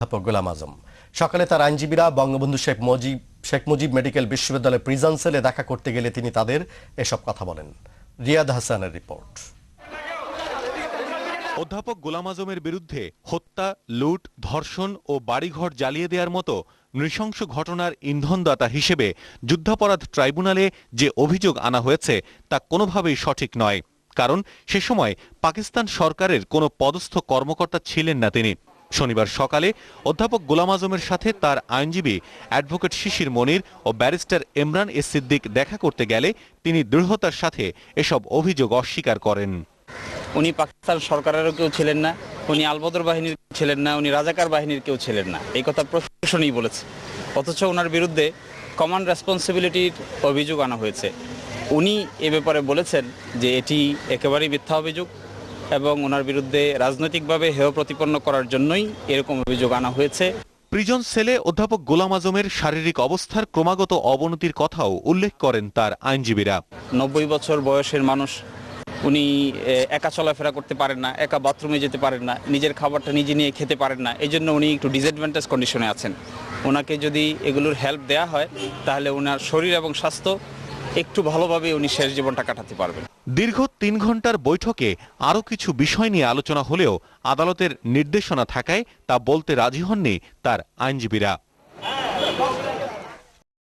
অধ্যাপক গোলাম আজম। সকালে তার আইনজীবীরা বঙ্গবন্ধু শেখ মুজিব শেখ মুজিব মেডিকেল বিশ্ববিদ্যালয় প্রিজন সেলে দেখা করতে গেলে তিনি তাদের এসব কথা বলেন। রিয়াদ হাসানের রিপোর্ট। অধ্যাপক গোলাম আজমের বিরুদ্ধে হত্যা, লুট, ধর্ষণ ও বাড়িঘর জ্বালিয়ে দেওয়ার মতো নৃশংস ঘটনার ইন্ধনদাতা হিসেবে যুদ্ধাপরাধ ট্রাইব্যুনালে যে অভিযোগ আনা হয়েছে তা কোনোভাবেই সঠিক নয়। কারণ সে সময় পাকিস্তান সরকারের কোনো পদস্থ কর্মকর্তা ছিলেন না তিনি। শনিবার সকালে অধ্যাপক গোলাম আজমের সাথে তার আইনজীবী অ্যাডভোকেট শিশির মনির ও ব্যারিস্টার ইমরান এস সিদ্দিক দেখা করতে গেলে তিনি দৃঢ়তার সাথে এসব অভিযোগ অস্বীকার করেন। উনি পাকিস্তান সরকারেরও কেউ ছিলেন না, উনি আলবদর বাহিনীর ছিলেন না, উনি রাজাকার বাহিনীর কেউ ছিলেন না। এই কথা প্রশাসনই বলেছে। অথচ ওনার বিরুদ্ধে কমান্ড রেসপন্সিবিলিটির অভিযোগ আনা হয়েছে। উনি এ ব্যাপারে বলেছেন যে এটি একেবারেই মিথ্যা অভিযোগ। এবং ওনার বিরুদ্ধে রাজনৈতিকভাবে হেয় প্রতিপন্ন করার জন্যই এরকম অভিযোগ আনা হয়েছে। প্রিজন সেলে অধ্যাপক গোলাম আজমের শারীরিক অবস্থার ক্রমাগত অবনতির কথাও উল্লেখ করেন তার আইনজীবীরা। নব্বই বছর বয়সের মানুষ উনি একা চলাফেরা করতে পারেন না একা বাথরুমে যেতে পারেন না নিজের খাবারটা নিজে নিয়ে খেতে পারেন না এই জন্য উনি একটু ডিসঅ্যাডভান্টেজ কন্ডিশনে আছেন। ওনাকে যদি এগুলোর হেল্প দেয়া হয় তাহলে ওনার শরীর এবং স্বাস্থ্য একটু ভালোভাবে উনি শেষ জীবনটা কাটাতে পারবেন। দীর্ঘ তিন ঘণ্টার বৈঠকে আরও কিছু বিষয় নিয়ে আলোচনা হলেও আদালতের নির্দেশনা থাকায় তা বলতে রাজি হননি তার আইনজীবীরা।